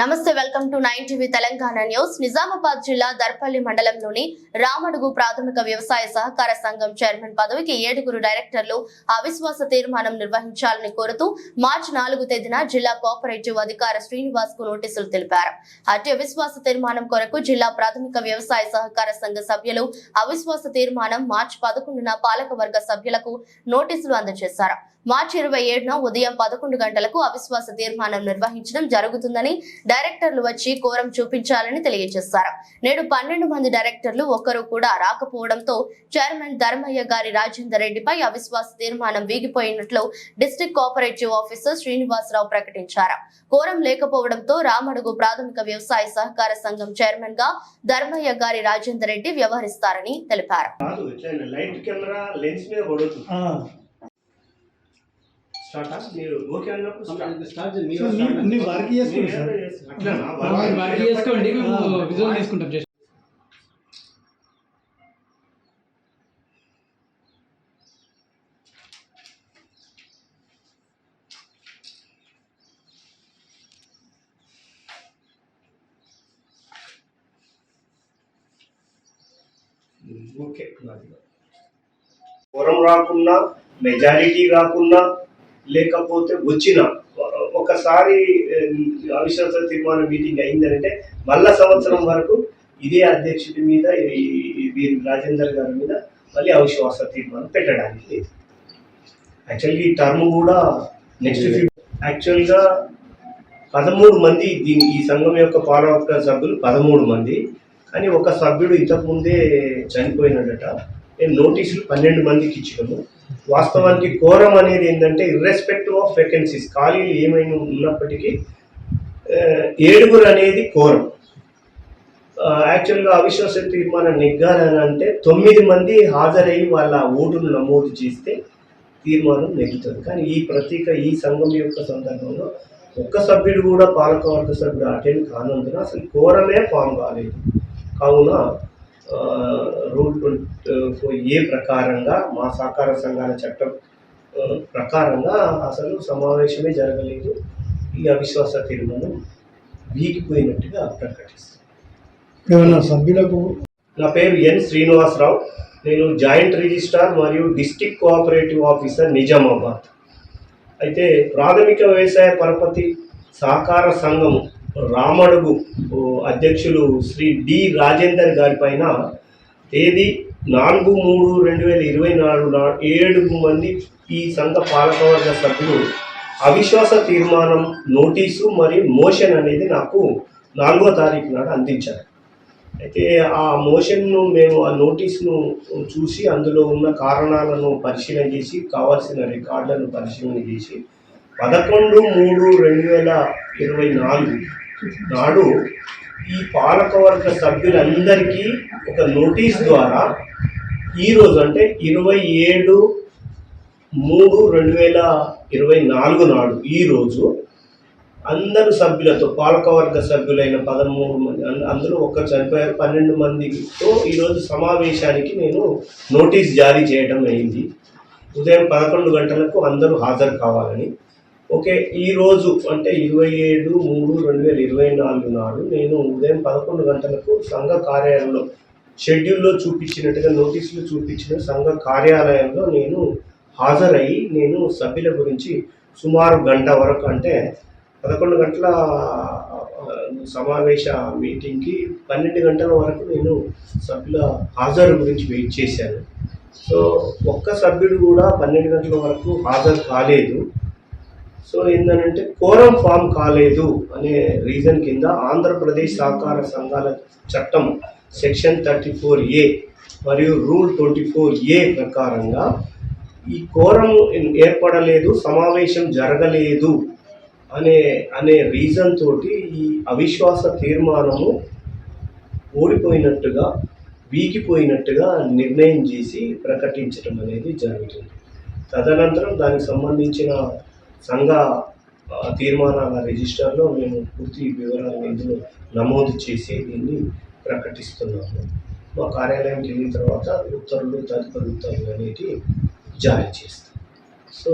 నమస్తే welcome to nine TV Telangana news. Nizamabad జిల్లా దర్పల్లి మండలంలోని రామడుగు ప్రాథమిక వ్యవసాయ సహకార సంఘం చైర్మన్ పదవికి ఏడుగురు డైరెక్టర్లు అవిశ్వాస తీర్మానం నిర్వహించాలని కోరుతూ మార్చి నాలుగు తేదీన జిల్లా కోఆపరేటివ్ అధికార శ్రీనివాస్కు నోటీసులు తెలిపారు. అటు అవిశ్వాస తీర్మానం కొరకు జిల్లా ప్రాథమిక వ్యవసాయ సహకార సంఘ సభ్యులు అవిశ్వాస తీర్మానం మార్చి పదకొండున పాలకవర్గ సభ్యులకు నోటీసులు అందజేశారు. మార్చి ఇరవై ఏడున ఉదయం పదకొండు గంటలకు అవిశ్వాస తీర్మానం నిర్వహించడం జరుగుతుందని డైరెక్టర్లు వచ్చి కోరం చూపించాలని తెలియజేశారు. నేడు పన్నెండు మంది డైరెక్టర్లు ఒక్కరు కూడా రాకపోవడంతో చైర్మన్ ధర్మయ్య గారి రాజేందర్ రెడ్డిపై అవిశ్వాస తీర్మానం వీగిపోయినట్లు డిస్ట్రిక్ట్ కోఆపరేటివ్ ఆఫీసర్ శ్రీనివాసరావు ప్రకటించారు. కోరం లేకపోవడంతో రామడుగు ప్రాథమిక వ్యవసాయ సహకార సంఘం చైర్మన్గా ధర్మయ్య గారి రాజేందర్ రెడ్డి వ్యవహరిస్తారని తెలిపారు. స్టార్ట్ మీరు ఓకే అన్నప్పుడు స్టార్ట్. సో నీ- నీ వర్క్ చేసుకోండి సార్. అట్లనా ఆ, వర్క్ చేసుకోండి మేము ఆ. విజువల్ తీసుకుంటాం జస్ట్. ఓకే. ఫోరం రాకున్నా మెజారిటీ రాకున్నా లేకపోతే వచ్చిన ఒకసారి అవిశ్వాస తీర్మాన మీటింగ్ అయిందంటే మళ్ళా సంవత్సరం వరకు ఇదే అధ్యక్షుడి మీద ఈ- వీరి రాజేందర్ గారి మీద మళ్ళీ అవిశ్వాస తీర్మానం పెట్టడానికి లేదు. యాక్చువల్గా ఈ టర్మ్ కూడా నెక్స్ట్ యాక్చువల్గా పదమూడు మంది దీని ఈ సంఘం యొక్క పాలక సభ్యులు పదమూడు మంది. కానీ ఒక సభ్యుడు ఇంతకుముందే చనిపోయినట నేను నోటీసులు పన్నెండు మందికి ఇచ్చినాము. వాస్తవానికి కోరం అనేది ఏంటంటే ఇర్రెస్పెక్టివ్ ఆఫ్ వేకెన్సీస్ ఖాళీలు ఏమైనా ఉన్నప్పటికీ ఏడుగురు అనేది కోరం. యాక్చువల్గా అవిశ్వాస తీర్మానం నెగ్గాలని అంటే తొమ్మిది మంది హాజరై వాళ్ళ ఓటును నమోదు చేస్తే తీర్మానం నెగ్గుతుంది. కానీ ఈ ప్రతీక ఈ సంఘం యొక్క సందర్భంలో ఒక్క సభ్యుడు కూడా పాలకవర్గ సభ్యుడు అటెండ్ కానందున అసలు కోరమే ఫామ్ కాలేదు. కావున రూల్ ట్వంటీ ఫోర్ ఏ ప్రకారంగా మా సహకార సంఘాల చట్టం ప్రకారంగా అసలు సమావేశమే జరగలేదు. ఈ అవిశ్వాస తీర్మానం వీగిపోయినట్టుగా ప్రకటిస్తాను ఏమన్నా సభ్యులకు? నా పేరు ఎన్ శ్రీనివాసరావు. నేను జాయింట్ రిజిస్ట్రార్ మరియు డిస్టిక్ కోఆపరేటివ్ ఆఫీసర్ నిజామాబాద్. అయితే ప్రాథమిక వ్యవసాయ పరపతి సహకార సంఘం రామడుగు అధ్యక్షులు శ్రీ డి రాజేందర్ గారి పైన తేదీ నాలుగు మూడు రెండు వేల ఇరవై నాలుగు నా ఏడు మంది ఈ సంఘ పాలకవర్గ సభ్యులు అవిశ్వాస తీర్మానం నోటీసు మరియు మోషన్ అనేది నాకు నాలుగో తారీఖు నాడు అందించారు. అయితే ఆ మోషన్ను మేము ఆ నోటీస్ను చూసి అందులో ఉన్న కారణాలను పరిశీలన చేసి కావాల్సిన రికార్డులను పరిశీలన చేసి పదకొండు మూడు రెండు వేల ఇరవై నాలుగు నాడు ఈ పాలకవర్గ సభ్యులందరికీ ఒక నోటీస్ ద్వారా ఈరోజు అంటే ఇరవై ఏడు మూడు రెండు వేల ఇరవై నాలుగు నాడు ఈరోజు అందరు సభ్యులతో పాలకవర్గ సభ్యులైన పదమూడు మంది అందరూ ఒక చనిపోయారు. పన్నెండు మందితో ఈరోజు సమావేశానికి నేను నోటీస్ జారీ చేయడం అయింది. ఉదయం పదకొండు గంటలకు అందరూ హాజరు కావాలని ఓకే ఈ రోజు అంటే ఇరవై ఏడు మూడు రెండు వేల ఇరవై నాలుగు నాడు నేను ఉదయం పదకొండు గంటలకు సంఘ కార్యాలయంలో షెడ్యూల్లో చూపించినట్టుగా నోటీసులు చూపించిన సంఘ కార్యాలయంలో నేను హాజరయ్యి నేను సభ్యుల గురించి సుమారు గంట వరకు అంటే పదకొండు గంటల సమావేశ మీటింగ్కి పన్నెండు గంటల వరకు నేను సభ్యుల హాజరు గురించి వెయిట్ చేశాను. సో ఒక్క సభ్యుడు కూడా పన్నెండు గంటల వరకు హాజరు కాలేదు. సో ఏంటంటే కోరం ఫామ్ కాలేదు అనే రీజన్ కింద ఆంధ్రప్రదేశ్ సహకార సంఘాల చట్టం సెక్షన్ థర్టీ ఫోర్ ఏ మరియు రూల్ ట్వంటీ ఫోర్ ఏ ప్రకారంగా ఈ కోరం ఏర్పడలేదు సమావేశం జరగలేదు అనే అనే రీజన్ తోటి ఈ అవిశ్వాస తీర్మానము ఓడిపోయినట్టుగా వీగిపోయినట్టుగా నిర్ణయం చేసి ప్రకటించడం అనేది జరుగుతుంది. తదనంతరం దానికి సంబంధించిన సంఘ తీర్మానాల రిజిస్టర్లో మేము పూర్తి వివరాలను ఇందులో నమోదు చేసి దీన్ని ప్రకటిస్తున్నాము. మా కార్యాలయం వెళ్ళిన తర్వాత ఉత్తర్వులు తదుపరి ఉత్తర్వులు అనేవి జారీ చేస్తాం. సో